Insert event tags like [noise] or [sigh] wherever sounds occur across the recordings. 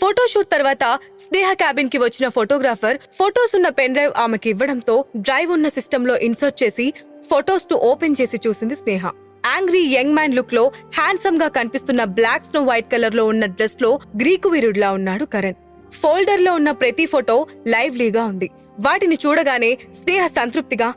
Photoshoot తర్వాత స్నేహ క్యాబిన్కి వచ్చిన ఫోటోగ్రాఫర్ ఫొటోస్ ఉన్న పెన్ డ్రైవ్ ఆమెకి ఇవ్వడంతో డ్రైవ్ ఉన్న సిస్టమ్లో ఇన్సర్ట్ చేసి ఫొటోస్ను ఓపెన్ చేసి చూసింది స్నేహ. యాంగ్రీ యంగ్ మ్యాన్ లుక్లో హ్యాండ్సమ్గా కనిపిస్తున్న బ్లాక్ స్నో వైట్ కలర్లో ఉన్న డ్రెస్లో గ్రీకు వీరుడిలా ఉన్నాడు కరణ్. ఫోల్డర్లో ఉన్న ప్రతి ఫోటో లైవ్లీగా ఉంది. వాటిని చూడగానే స్నేహ సంతృప్తిగా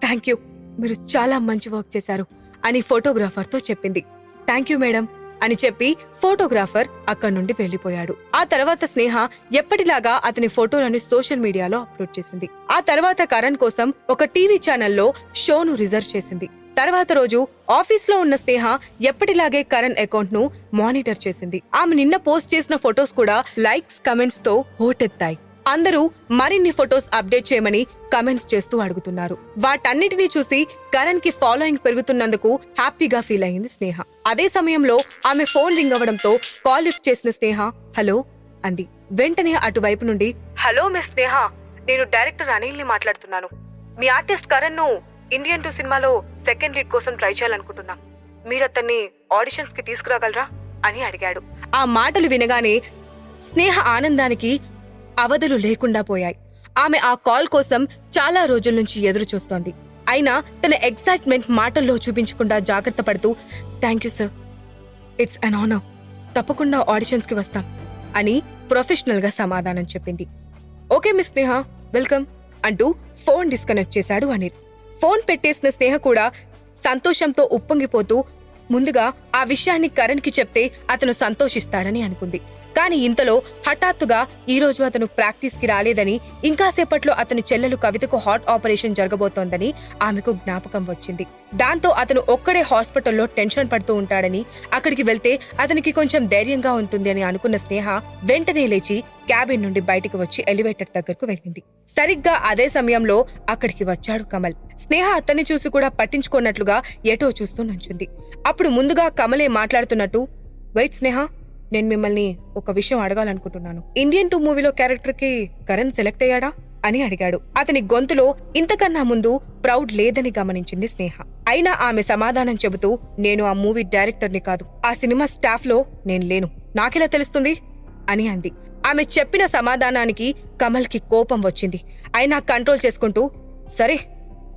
థ్యాంక్ యూ మీరు చాలా మంచి వర్క్ చేశారు అని ఫోటోగ్రాఫర్తో చెప్పింది. థ్యాంక్ యూ మేడం అని చెప్పి ఫోటోగ్రాఫర్ అక్కడి నుండి వెళ్ళిపోయాడు ఆ తర్వాత స్నేహ ఎప్పటిలాగా అతని ఫోటోలను సోషల్ మీడియాలో అప్లోడ్ చేసింది. ఆ తర్వాత కరణ్ కోసం ఒక టీవీ ఛానల్లో షోను రిజర్వ్ చేసింది. తర్వాత రోజు ఆఫీస్లో ఉన్న స్నేహ ఎప్పటిలాగే కరణ్ అకౌంట్ను మానిటర్ చేసింది. ఆమె నిన్న పోస్ట్ చేసిన ఫొటోస్ కూడా లైక్స్ కమెంట్స్తో హోటెత్తాయి అందరూ మరిన్ని ఫొటోస్ అప్డేట్ చేయమని కమెంట్స్ చేస్తూ అడుగుతున్నారు. వాటన్నిటినీ చూసి కరణ్కి ఫాలోయింగ్ పెరుగుతున్నందుకు హ్యాపీగా ఫీల్ అయింది స్నేహ. అదే సమయంలో ఆమె ఫోన్ రింగ్ అవ్వడంతో కాల్ లిఫ్ట్ చేసిన స్నేహ హలో అంది. వెంటనే అటువైపు నుండి హలో మిస్ స్నేహ నేను డైరెక్టర్ అనిల్ని మాట్లాడుతున్నాను. మీ ఆర్టిస్ట్ కరణ్ను ఇండియన్ టూ సినిమాలో సెకండ్ లీడ్ కోసం ట్రై చేయాలనుకుంటున్నా. మీరు అతన్ని ఆడిషన్స్కి తీసుకురాగలరా? అని అడిగాడు. ఆ మాటలు వినగానే స్నేహ ఆనందానికి అవధులు లేకుండా పోయాయి. ఆమె ఆ కాల్ కోసం చాలా రోజుల నుంచి ఎదురు చూస్తోంది అయినా తన ఎక్సైట్మెంట్ మాటల్లో చూపించకుండా జాగ్రత్త పడుతూ thank you sir. It's an honour. తప్పకుండా ఆడిషన్స్కి వస్తాం అని ప్రొఫెషనల్గా సమాధానం చెప్పింది. ఓకే మిస్ స్నేహ వెల్కమ్ అంటూ ఫోన్ డిస్కనెక్ట్ చేశాడు అనిల్. ఫోన్ పెట్టేసిన స్నేహ కూడా సంతోషంతో ఉప్పొంగిపోతూ ముందుగా ఆ విషయాన్ని కరణ్కి చెప్తే అతను సంతోషిస్తాడని అనుకుంది. కానీ ఇంతలో హఠాత్తుగా ఈ రోజు అతను ప్రాక్టీస్కి రాలేదని ఇంకాసేపట్లో అతని చెల్లెలు కవితకు హార్ట్ ఆపరేషన్ జరగబోతోందని ఆమెకు జ్ఞాపకం వచ్చింది. దాంతో అతను ఒక్కడే హాస్పిటల్లో టెన్షన్ పడుతూ ఉంటాడని అక్కడికి వెళ్తే అతనికి కొంచెం ధైర్యంగా ఉంటుంది అని అనుకున్న స్నేహ వెంటనే లేచి క్యాబిన్ నుండి బయటికి వచ్చి ఎలివేటర్ దగ్గరకు వెళ్ళింది. సరిగ్గా అదే సమయంలో అక్కడికి వచ్చాడు కమల్. స్నేహ అతన్ని చూసి కూడా పట్టించుకున్నట్లుగా ఎటో చూస్తూ నుంచింది. అప్పుడు ముందుగా కమలే మాట్లాడుతున్నట్టు వెయిట్ స్నేహ నేను మిమ్మల్ని ఒక విషయం అడగాలనుకుంటున్నాను. ఇండియన్ టూ మూవీలో క్యారెక్టర్కి కరణ్ సెలెక్ట్ అయ్యాడా? అని అడిగాడు. అతని గొంతులో ఇంతకన్నా ముందు ప్రౌడ్ లేదని గమనించింది స్నేహ. అయినా ఆమె సమాధానం చెబుతూ నేను ఆ మూవీ డైరెక్టర్ని కాదు. ఆ సినిమా స్టాఫ్లో నేను లేను. నాకెలా తెలుస్తుంది? అని అంది. ఆమె చెప్పిన సమాధానానికి కమల్కి కోపం వచ్చింది. అయినా కంట్రోల్ చేసుకుంటూ సరే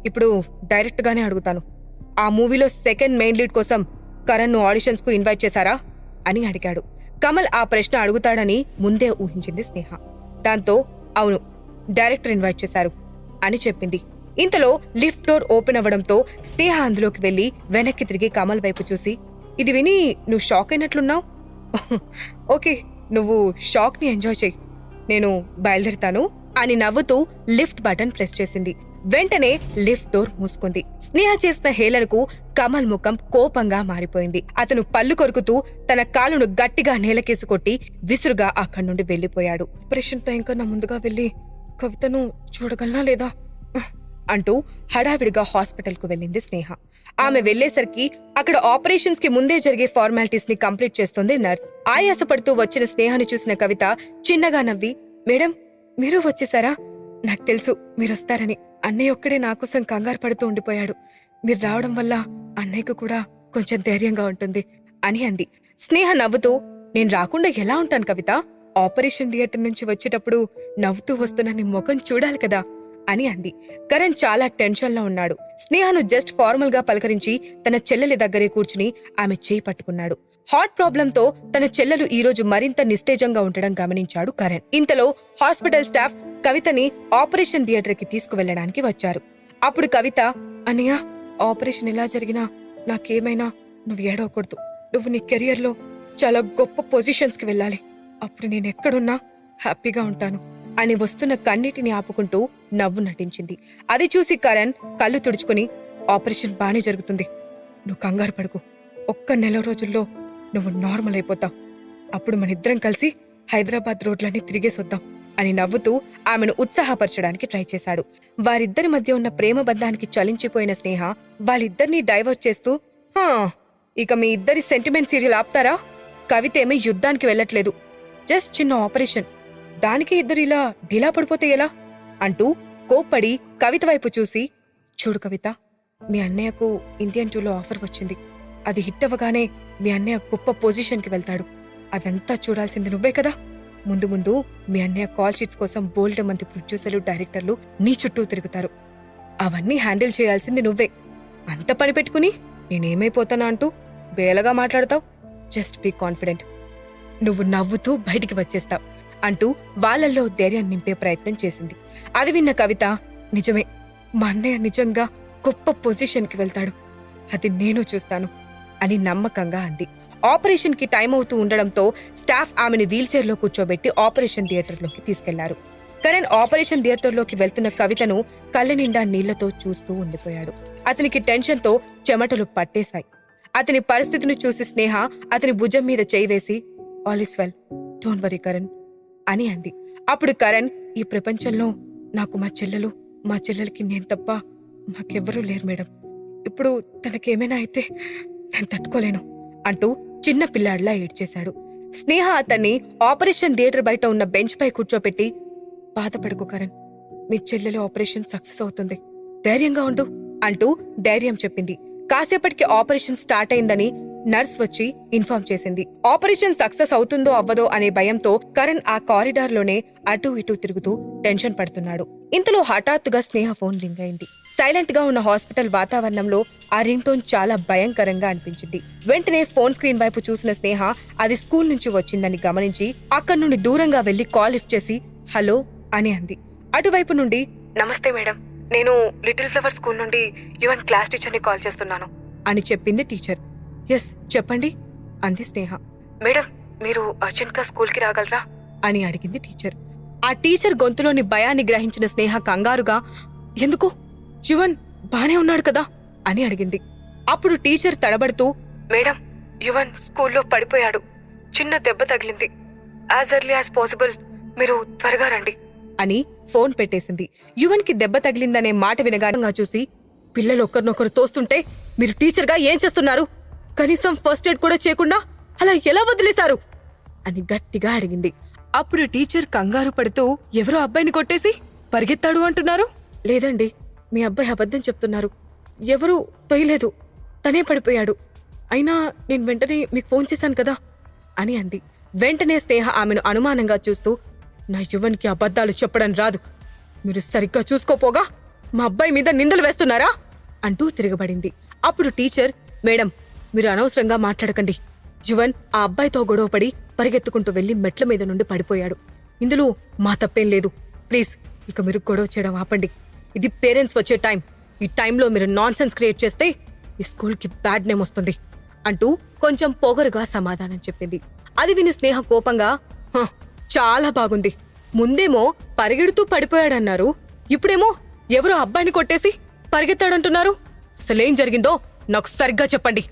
ఇప్పుడు డైరెక్ట్ గానే అడుగుతాను. ఆ మూవీలో సెకండ్ మెయిన్ లీడ్ కోసం కరణ్ను ఆడిషన్స్కు ఇన్వైట్ చేశారా? అని అడిగాడు. కమల్ ఆ ప్రశ్న అడుగుతాడని ముందే ఊహించింది స్నేహ. దాంతో అవును డైరెక్టర్ ఇన్వైట్ చేశారు అని చెప్పింది. ఇంతలో లిఫ్ట్ డోర్ ఓపెన్ అవ్వడంతో స్నేహ అందులోకి వెళ్ళి వెనక్కి తిరిగి కమల్ వైపు చూసి ఇది విని నువ్వు షాక్ అయినట్లున్నావు? [laughs] ఓకే నువ్వు షాక్ని ఎంజాయ్ చేయి. నేను బయలుదేరుతాను అని నవ్వుతూ లిఫ్ట్ బటన్ ప్రెస్ చేసింది. వెంటనే లిఫ్ట్ డోర్ మూసుకుంది. స్నేహ చేసిన హేళనకు కమల్ ముఖం కోపంగా మారిపోయింది. అతను పళ్ళు కొరుకుతూ తన కాలును గట్టిగా నేలకేసి కొట్టి విసురుగా అక్కడి నుండి వెళ్ళిపోయాడు ఆపరేషన్ టైం కన్నా ముందుగా వెళ్ళి కవితను చూడగలనా లేదా? అంటూ హడావిడిగా హాస్పిటల్కు వెళ్ళింది స్నేహ. ఆమె వెళ్ళేసరికి అక్కడ ఆపరేషన్స్కి ముందే జరిగే ఫార్మాలిటీస్ని కంప్లీట్ చేస్తుంది నర్స్. ఆయాసపడుతూ వచ్చిన స్నేహాన్ని చూసిన కవిత చిన్నగా నవ్వి మేడం మీరు వచ్చేసారా? నాకు తెలుసు మీరొస్తారని అన్నయ్య ఒక్కడే నా కోసం కంగారు పడుతూ ఉండిపోయాడు. మీరు రావడం వల్ల అన్నయ్యకు కూడా కొంచెం ధైర్యంగా ఉంటుంది అని అంది. స్నేహ నవ్వుతూ నేను రాకుండా ఎలా ఉంటాను కవిత? ఆపరేషన్ థియేటర్ నుంచి వచ్చేటప్పుడు నవ్వుతూ వస్తున్న నీ ముఖం చూడాలి కదా అని అంది. కరణ్ చాలా టెన్షన్లో ఉన్నాడు. స్నేహను జస్ట్ ఫార్మల్గా పలకరించి తన చెల్లెలి దగ్గరే కూర్చుని ఆమె చేయి పట్టుకున్నాడు. హార్ట్ ప్రాబ్లంతో తన చెల్లెలు ఈ రోజు మరింత నిస్తేజంగా ఉండడం గమనించాడు కరణ్. ఇంతలో హాస్పిటల్ స్టాఫ్ కవితని ఆపరేషన్ థియేటర్కి తీసుకువెళ్ళడానికి వచ్చారు. అప్పుడు కవిత అన్నయ్య ఆపరేషన్ ఎలా జరిగినా నాకేమైనా నువ్వు ఏడవకూడదు. నువ్వు నీ కెరియర్లో చాలా గొప్ప పొజిషన్స్కి వెళ్ళాలి. అప్పుడు నేను ఎక్కడున్నా హ్యాపీగా ఉంటాను అని వస్తున్న కన్నిటిని ఆపుకుంటూ నవ్వు నటించింది. అది చూసి కరణ్ కళ్ళు తుడుచుకుని ఆపరేషన్ బాగానే జరుగుతుంది. నువ్వు కంగారు పడుకు. ఒక్క నెల రోజుల్లో నువ్వు నార్మల్ అయిపోతావు. అప్పుడు మన ఇద్దరం కలిసి హైదరాబాద్ రోడ్లన్నీ తిరిగేసొద్దాం. అని నవ్వుతూ ఆమెను ఉత్సాహపరచడానికి ట్రై చేశాడు. వారిద్దరి మధ్య ఉన్న ప్రేమ బంధానికి చలించిపోయిన స్నేహ వాళ్ళిద్దరినీ డైవర్ట్ చేస్తూ "హా, ఇక మీ ఇద్దరి సెంటిమెంట్ సీరియల్ ఆపుతారా కవిత ఏమీ యుద్ధానికి వెళ్ళట్లేదు. జస్ట్ చిన్న ఆపరేషన్. దానికి ఇద్దరు ఇలా ఢిలా పడిపోతే ఎలా? అంటూ కోప్పడి కవిత వైపు చూసి చూడు కవిత మీ అన్నయ్యకు ఇండియన్ టూలో ఆఫర్ వచ్చింది. అది హిట్ అవ్వగానే మీ అన్నయ్య గొప్ప పొజిషన్కి వెళ్తాడు. అదంతా చూడాల్సింది నువ్వే కదా? ముందు ముందు మీ అన్నయ్య కాల్ షీట్స్ కోసం బోల్డ్ మంది ప్రొడ్యూసర్లు డైరెక్టర్లు నీ చుట్టూ తిరుగుతారు. అవన్నీ హ్యాండిల్ చేయాల్సింది నువ్వే. అంత పని పెట్టుకుని నేనేమైపోతానా అంటూ బేలగా మాట్లాడతావు? Just be confident. నువ్వు నవ్వుతూ బయటికి వచ్చేస్తావు అంటూ వాళ్ళల్లో ధైర్యం నింపే ప్రయత్నం చేసింది. అది విన్న కవిత నిజమే మా అన్నయ్య నిజంగా గొప్ప పొజిషన్కి వెళ్తాడు. అది నేను చూస్తాను అని నమ్మకంగా అంది. ఆపరేషన్కి టైం అవుతూ ఉండడంతో స్టాఫ్ ఆమెను వీల్చైర్లో కూర్చోబెట్టి ఆపరేషన్ థియేటర్లోకి తీసుకెళ్ళారు. కరణ్ ఆపరేషన్ థియేటర్లోకి వెళ్తున్న కవితను కళ్ళ నిండా నీళ్ళతో చూస్తూ ఉండిపోయాడు. అతనికి టెన్షన్తో చెమటలు పట్టేశాయి. అతని పరిస్థితిని చూసి స్నేహ అతని భుజం మీద చేయి వేసి all is well don't worry Karan అని అంది. అప్పుడు కరణ్ ఈ ప్రపంచంలో నాకు మా చెల్లెలు మా చెల్లెలకి నేను తప్ప మాకెవ్వరూ లేరు మేడం. ఇప్పుడు తనకేమైనా అయితే నేను తట్టుకోలేను అంటూ చిన్న పిల్లాడిలా ఏడ్చేశాడు. స్నేహ అతన్ని ఆపరేషన్ థియేటర్ బయట ఉన్న బెంచ్ పై కూర్చోపెట్టి బాధపడుకో కరణ్ మీ చెల్లెలు ఆపరేషన్ సక్సెస్ అవుతుంది. ధైర్యంగా ఉండు అంటూ ధైర్యం చెప్పింది. కాసేపటికి ఆపరేషన్ స్టార్ట్ అయిందని నర్స్ వచ్చి ఇన్ఫార్మ్ చేసింది. ఆపరేషన్ సక్సెస్ అవుతుందో అవ్వదో అనే భయంతో కరణ్ ఆ కారిడార్లోనే అటూ ఇటూ తిరుగుతూ టెన్షన్ పడుతున్నాడు. ఇంతలో హఠాత్తుగా స్నేహ ఫోన్ రింగ్ అయింది. సైలెంట్గా ఉన్న హాస్పిటల్ వాతావరణంలో ఆ రింగ్ టోన్ చాలా భయంకరంగా అనిపించింది. వెంటనే ఫోన్ స్క్రీన్ వైపు చూసిన స్నేహ అది స్కూల్ నుంచి వచ్చిందని గమనించి అక్కడి నుండి దూరంగా వెళ్ళి కాల్ లిఫ్ట్ చేసి హలో అని అంది. అటువైపు నుండి నమస్తే మేడం నేను లిటిల్ ఫ్లవర్ స్కూల్ నుండి యువన్ క్లాస్ టీచర్ని కాల్ చేస్తున్నాను అని చెప్పింది టీచర్. ఎస్ చెప్పండి. అంది స్నేహ. మేడం మీరు అర్జెంట్గా స్కూల్కి రాగలరా? అని అడిగింది టీచర్. ఆ టీచర్ గొంతులోని భయాన్ని గ్రహించిన స్నేహ కంగారుగా ఎందుకు? యువన్ బానే ఉన్నాడు కదా? అని అడిగింది. అప్పుడు టీచర్ తడబడుతూ మేడం యువన్ స్కూల్లో పడిపోయాడు. చిన్న దెబ్బ తగిలింది. యాజ్ ఎర్లీ యాజ్ పాసిబుల్ మీరు త్వరగా రండి. అని ఫోన్ పెట్టేసింది. యువన్కి దెబ్బ తగిలిందనే మాట వినగానంగా చూసి పిల్లలు ఒకరినొకరు తోస్తుంటే మీరు టీచర్గా ఏం చేస్తున్నారు? కనీసం ఫస్ట్ ఎయిడ్ కూడా చేయకుండా అలా ఎలా వదిలేశారు? అని గట్టిగా అడిగింది. అప్పుడు టీచర్ కంగారు పడుతూ ఎవరో అబ్బాయిని కొట్టేసి పరిగెత్తాడు అంటున్నారు? లేదండి మీ అబ్బాయి అబద్ధం చెప్తున్నారు. ఎవరూ తొయ్యలేదు. తనే పడిపోయాడు. అయినా నేను వెంటనే మీకు ఫోన్ చేశాను కదా? అని అంది. వెంటనే స్నేహ ఆమెను అనుమానంగా చూస్తూ నా యువన్కి అబద్ధాలు చెప్పడం రాదు. మీరు సరిగ్గా చూసుకోపోగా మా అబ్బాయి మీద నిందలు వేస్తున్నారా? అంటూ తిరగబడింది. అప్పుడు టీచర్ మేడం మీరు అనవసరంగా మాట్లాడకండి. యువన్ ఆ అబ్బాయితో గొడవపడి పరిగెత్తుకుంటూ వెళ్ళి మెట్ల మీద నుండి పడిపోయాడు. ఇందులో మా తప్పేం లేదు. ప్లీజ్ ఇక మీరు గొడవ చేయడం ఆపండి. ఇది పేరెంట్స్ వచ్చే టైం. ఈ టైంలో మీరు నాన్ సెన్స్ క్రియేట్ చేస్తే ఈ స్కూల్కి బ్యాడ్ నేమ్ వస్తుంది అంటూ కొంచెం పొగరుగా సమాధానం చెప్పింది. అది విని స్నేహ కోపంగా "హ, చాలా బాగుంది. ముందేమో పరిగెడుతూ పడిపోయాడన్నారు. ఇప్పుడేమో ఎవరో అబ్బాయిని కొట్టేసి పరిగెత్తాడంటున్నారు. అసలేం జరిగిందో నాకు సరిగ్గా చెప్పండి.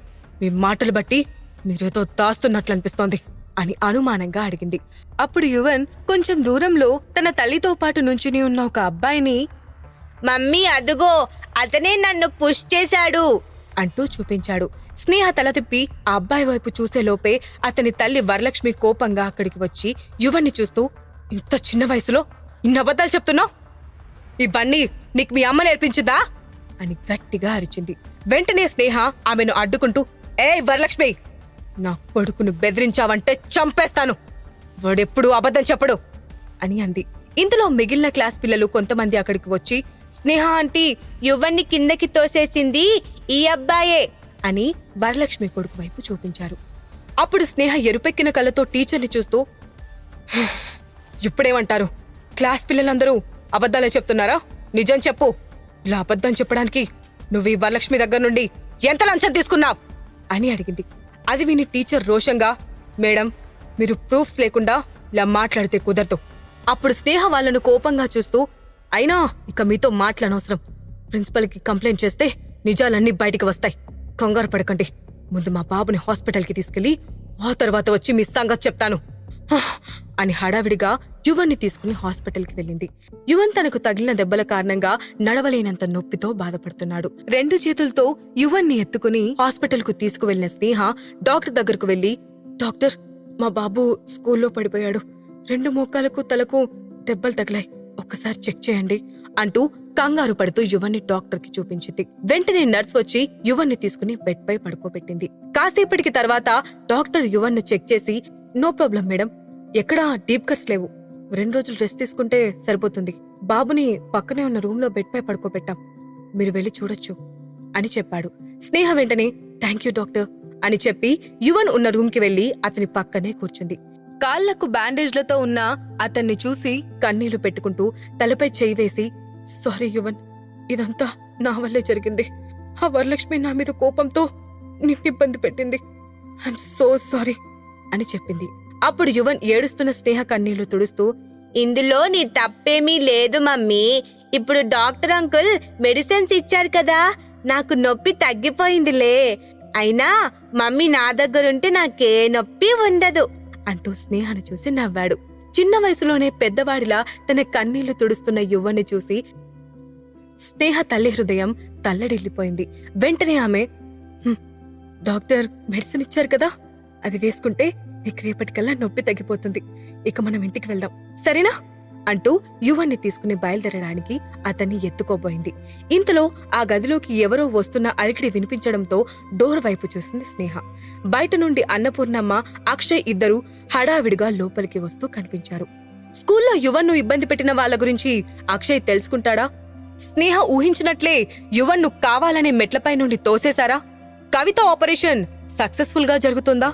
మీ మాటలు బట్టి మీరేదో దాస్తున్నట్లు అనిపిస్తోంది అని అనుమానంగా అడిగింది. అప్పుడు యువన్ కొంచెం దూరంలో తన తల్లితో పాటు నుంచుని ఉన్న ఒక అబ్బాయిని మమ్మీ అదుగో అతనే నన్ను పుష్ చేశాడు అంటూ చూపించాడు. స్నేహ తల తిప్పి ఆ అబ్బాయి వైపు చూసే లోపే అతని తల్లి వరలక్ష్మి కోపంగా అక్కడికి వచ్చి యువన్ని చూస్తూ ఇంత చిన్న వయసులో ఇన్ని అబద్ధాలు చెప్తున్నావు? ఇవన్నీ నీకు మీ అమ్మ నేర్పించిందా? అని గట్టిగా అరిచింది. వెంటనే స్నేహ ఆమెను అడ్డుకుంటూ ఏ వరలక్ష్మి! నా కొడుకును బెదిరించావంటే చంపేస్తాను. వాడెప్పుడు అబద్ధం చెప్పడు అని అంది. ఇంతలో మిగిలిన క్లాస్ పిల్లలు కొంతమంది అక్కడికి వచ్చి స్నేహ ఆంటీ యువన్ని కిందకి తోసేసింది ఈ అబ్బాయే అని వరలక్ష్మి కొడుకు వైపు చూపించారు. అప్పుడు స్నేహ ఎరుపెక్కిన కళ్ళతో టీచర్ని చూస్తూ ఇప్పుడేమంటారు? క్లాస్ పిల్లలందరూ అబద్ధాలే చెప్తున్నారా? నిజం చెప్పు. ఇలా అబద్ధం చెప్పడానికి నువ్వు ఈ వరలక్ష్మి దగ్గర నుండి ఎంత లంచం తీసుకున్నావు? అని అడిగింది. అది విని టీచర్ రోషంగా మేడం మీరు ప్రూఫ్స్ లేకుండా ఇలా మాట్లాడితే కుదరదు. అప్పుడు స్నేహ వాళ్ళను కోపంగా చూస్తూ అయినా ఇక మీతో మాట్లాడనవసరం. ప్రిన్సిపల్కి కంప్లైంట్ చేస్తే నిజాలన్నీ బయటికి వస్తాయి. కంగారు పడకండి. ముందు మా బాబుని హాస్పిటల్కి తీసుకెళ్ళి ఆ తర్వాత వచ్చి మీ సంగతి చెప్తాను. అని హడావిడిగా యువన్ని తీసుకుని హాస్పిటల్కి వెళ్ళింది. యువన్ తనకు తగిలిన దెబ్బల కారణంగా నడవలేనంత నొప్పితో బాధపడుతున్నాడు. రెండు చేతులతో యువన్ని ఎత్తుకుని హాస్పిటల్కు తీసుకువెళ్ళిన స్నేహ డాక్టర్ దగ్గరకు వెళ్ళి డాక్టర్ మా బాబు స్కూల్లో పడిపోయాడు. రెండు మోకాలకు తలకు దెబ్బలు తగిలాయి. ఒక్కసారి చెక్ చేయండి అంటూ కంగారు పడుతూ యువన్ని డాక్టర్కి చూపించింది. వెంటనే నర్స్ వచ్చి యువన్ని తీసుకుని బెడ్ పై పడుకోబెట్టింది. కాసేపటికి తర్వాత డాక్టర్ యువన్ను చెక్ చేసి నో ప్రాబ్లం మేడం ఎక్కడా డీప్ కట్స్ లేవు. రెండు రోజులు రెస్ట్ తీసుకుంటే సరిపోతుంది. బాబుని పక్కనే ఉన్న రూమ్లో బెడ్పై పడుకోబెట్టాం. మీరు వెళ్ళి చూడొచ్చు అని చెప్పాడు. స్నేహ వెంటనే థ్యాంక్ యూ డాక్టర్ అని చెప్పి యువన్ ఉన్న రూమ్కి వెళ్ళి అతని పక్కనే కూర్చుంది. కాళ్ళకు బ్యాండేజ్లతో ఉన్న అతన్ని చూసి కన్నీళ్ళు పెట్టుకుంటూ తలపై చేయి వేసి సారీ యువన్ ఇదంతా నా వల్లే జరిగింది. ఆ వరలక్ష్మి నా మీద కోపంతో నిన్ను ఇబ్బంది పెట్టింది. ఐఎమ్ సో సారీ అని చెప్పింది. అప్పుడు యువన్ ఏడుస్తున్న స్నేహ కన్నీళ్ళు తుడుస్తూ ఇందులో నీ తప్పేమీ లేదు మమ్మీ. ఇప్పుడు డాక్టర్ అంకుల్ మెడిసిన్స్ ఇచ్చారు కదా నాకు నొప్పి తగ్గిపోయిందిలే. అయినా మమ్మీ నా దగ్గరుంటే నాకే నొప్పి ఉండదు అంటూ స్నేహను చూసి నవ్వాడు. చిన్న వయసులోనే పెద్దవాడిలా తన కన్నీళ్ళు తుడుస్తున్న యువన్ని చూసి స్నేహ తల్లి హృదయం తల్లడిల్లిపోయింది. వెంటనే ఆమె డాక్టర్ మెడిసిన్ ఇచ్చారు కదా అది వేసుకుంటే నీకు రేపటికల్లా నొప్పి తగ్గిపోతుంది. ఇక మనం ఇంటికి వెళ్దాం. సరేనా? అంటూ యువన్ని తీసుకుని బయలుదేరడానికి అతన్ని ఎత్తుకోబోయింది. ఇంతలో ఆ గదిలోకి ఎవరో వస్తున్న అలికిడి వినిపించడంతో డోర్ వైపు చూసింది స్నేహ. బయట నుండి అన్నపూర్ణమ్మ అక్షయ్ ఇద్దరు హడావిడిగా లోపలికి వస్తూ కనిపించారు. స్కూల్లో యువన్ను ఇబ్బంది పెట్టిన వాళ్ళ గురించి అక్షయ్ తెలుసుకుంటాడా? స్నేహ ఊహించినట్లే యువన్ను కావాలనే మెట్లపై నుండి తోసేశారా? కవిత ఆపరేషన్ సక్సెస్ఫుల్గా జరుగుతుందా?